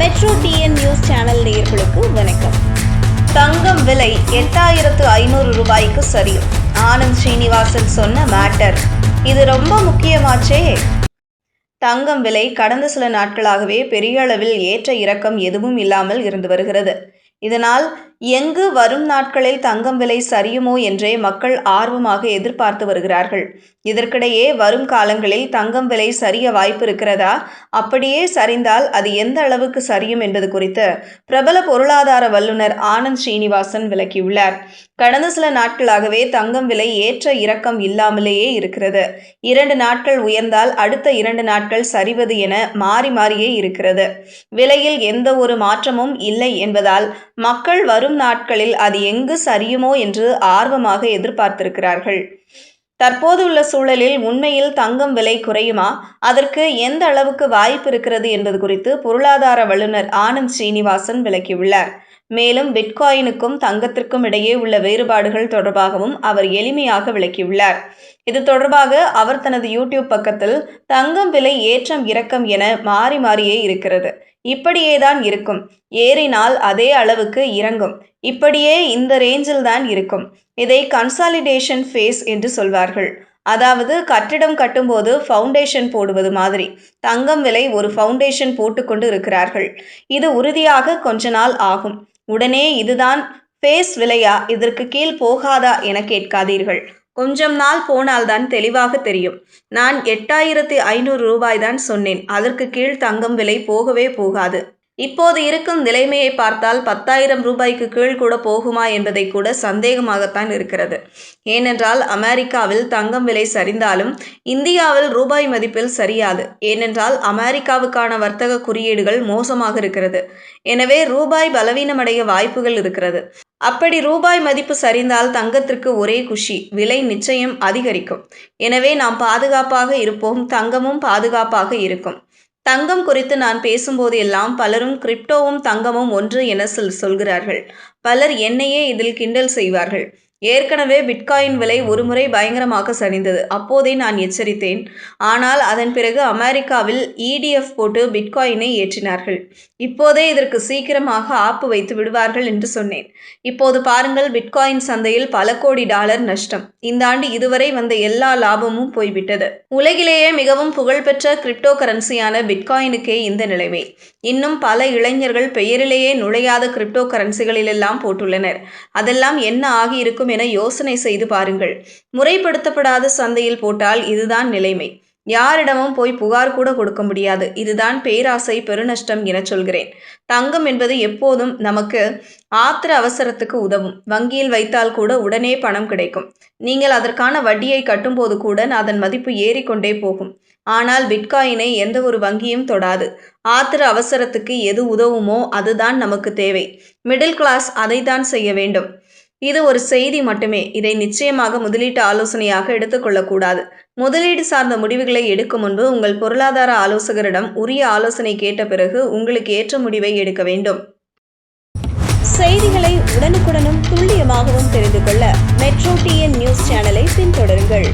Metro TN news channel நேயர்களுக்கு வணக்கம். தங்கம் விலை எட்டாயிரத்து ஐநூறு ரூபாய்க்கு சரியும். ஆனந்த் ஸ்ரீனிவாசன் சொன்ன மேட்டர். இது ரொம்ப முக்கியமாச்சே. தங்கம் விலை கடந்த சில நாட்களாகவே பெரிய அளவில் ஏற்ற இறக்கம் எதுவும் இல்லாமல் இருந்து வருகிறது. இதனால் எங்கு வரும் நாட்களில் தங்கம் விலை சரியுமோ என்றே மக்கள் ஆர்வமாக எதிர்பார்த்து வருகிறார்கள். இதற்கிடையே வரும் காலங்களில் தங்கம் விலை சரிய வாய்ப்பு இருக்கிறதா? அப்படியே சரிந்தால் அது எந்த அளவுக்கு சரியும் என்பது குறித்து பிரபல பொருளாதார வல்லுநர் ஆனந்த் ஸ்ரீனிவாசன் விளக்கியுள்ளார். கடந்த சில நாட்களாகவே தங்கம் விலை ஏற்ற இறக்கம் இல்லாமலேயே இருக்கிறது. இரண்டு நாட்கள் உயர்ந்தால் அடுத்த இரண்டு நாட்கள் சரிவது என மாறி மாறியே இருக்கிறது. விலையில் எந்த ஒரு மாற்றமும் இல்லை என்பதால் மக்கள் வரும் நாட்களில் அது எங்கு சரியுமோ என்று ஆர்வமாக எதிர்பார்த்திருக்கிறார்கள். தற்போது உள்ள சூழலில் உண்மையில் தங்கம் விலை குறையுமா? அதற்கு எந்த அளவுக்கு வாய்ப்பு இருக்கிறது என்பது குறித்து பொருளாதார வல்லுநர் ஆனந்த் ஸ்ரீனிவாசன் விளக்கியுள்ளார். மேலும் பிட்காயினுக்கும் தங்கத்திற்கும் இடையே உள்ள வேறுபாடுகள் தொடர்பாகவும் அவர் எளிமையாக விளக்கியுள்ளார். இது தொடர்பாக அவர் தனது யூடியூப் பக்கத்தில் தங்கம் விலை ஏற்றம் இறக்கம் என மாறி மாறியே இருக்கிறது. இப்படியே தான் இருக்கும். ஏறினால் அதே அளவுக்கு இறங்கும். இப்படியே இந்த ரேஞ்சில் தான் இருக்கும். இதை கன்சாலிடேஷன் ஃபேஸ் என்று சொல்வார்கள். அதாவது கட்டிடம் கட்டும்போது ஃபவுண்டேஷன் போடுவது மாதிரி. தங்கம் விலை ஒரு ஃபவுண்டேஷன் போட்டுக்கொண்டு இருக்கிறார்கள். இது உறுதியாக கொஞ்ச நாள் ஆகும். உடனே இதுதான் ஃபேஸ் விலையா? இதற்கு கீழ் போகாதா? என கேட்காதீர்கள். கொஞ்சம் நாள் போனால்தான் தெளிவாக தெரியும். நான் எட்டாயிரத்தி ஐநூறு ரூபாய் தான் சொன்னேன். அதற்கு கீழ் தங்கம் விலை போகவே போகாது. இப்போது இருக்கும் நிலைமையை பார்த்தால் பத்தாயிரம் ரூபாய்க்கு கீழ் கூட போகுமா என்பதை கூட சந்தேகமாகத்தான் இருக்கிறது. ஏனென்றால் அமெரிக்காவில் தங்கம் விலை சரிந்தாலும் இந்தியாவில் ரூபாய் மதிப்பில் சரியாது. ஏனென்றால் அமெரிக்காவுக்கான வர்த்தக குறியீடுகள் மோசமாக இருக்கிறது. எனவே ரூபாய் பலவீனமடைய வாய்ப்புகள் இருக்கிறது. அப்படி ரூபாய் மதிப்பு சரிந்தால் தங்கத்திற்கு ஒரே குஷி விலை நிச்சயம் அதிகரிக்கும். எனவே நாம் பாதுகாப்பாக இருப்போம் தங்கமும் பாதுகாப்பாக இருக்கும். தங்கம் குறித்து நான் பேசும்போது எல்லாம் பலரும் கிரிப்டோவும் தங்கமும் ஒன்று என சொல் சொல்கிறார்கள். பலர் என்னையே இதில் கிண்டல் செய்வார்கள். ஏற்கனவே பிட்காயின் விலை ஒருமுறை பயங்கரமாக சரிந்தது. அப்போதே நான் எச்சரித்தேன். ஆனால் அதன் பிறகு அமெரிக்காவில் இடிஎஃப் போட்டு பிட்காயினை ஏற்றினார்கள். இப்போதே இதற்கு சீக்கிரமாக ஆப்பு வைத்து விடுவார்கள் என்று சொன்னேன். இப்போது பாருங்கள் பிட்காயின் சந்தையில் பல கோடி டாலர் நஷ்டம். இந்த ஆண்டு இதுவரை வந்த எல்லா லாபமும் போய்விட்டது. உலகிலேயே மிகவும் புகழ்பெற்ற கிரிப்டோ கரன்சியான பிட்காயினுக்கே இந்த நிலைமை. இன்னும் பல இளைஞர்கள் பெயரிலேயே நுழையாத கிரிப்டோ கரன்சிகளிலெல்லாம் போட்டுள்ளனர். அதெல்லாம் என்ன ஆகியிருக்கும் என யோசனை செய்து பாருங்கள். முறைப்படுத்தப்படாத சந்தையில் போட்டால் இதுதான் நிலைமை. யாரிடமும் போய் புகார் கூட கொடுக்க முடியாது. இதுதான் பேராசை பெருநஷ்டம் என சொல்கிறேன். தங்கம் என்பது எப்போதும் நமக்கு ஆத்திர அவசரத்துக்கு உதவும். வங்கியில் வைத்தால் கூட உடனே பணம் கிடைக்கும். நீங்கள் அதற்கான வட்டியை கட்டும்போது கூட அதன் மதிப்பு ஏறிக்கொண்டே போகும். ஆனால் பிட்காயினை எந்த ஒரு வங்கியும் தொடாது. ஆத்திர அவசரத்துக்கு எது உதவுமோ அதுதான் நமக்கு தேவை. மிடில் கிளாஸ் அதை தான் செய்ய வேண்டும். இது ஒரு செய்தி மட்டுமே. இதை நிச்சயமாக முதலீட்டு ஆலோசனையாக எடுத்துக்கொள்ளக்கூடாது. முதலீடு சார்ந்த முடிவுகளை எடுக்கும் முன்பு உங்கள் பொருளாதார ஆலோசகரிடம் உரிய ஆலோசனை கேட்ட பிறகு உங்களுக்கு ஏற்ற முடிவை எடுக்க வேண்டும். செய்திகளை உடனுக்குடனும் துல்லியமாகவும் தெரிந்து கொள்ள மெட்ரோ டிஎன் நியூஸ் சேனலை பின்தொடருங்கள்.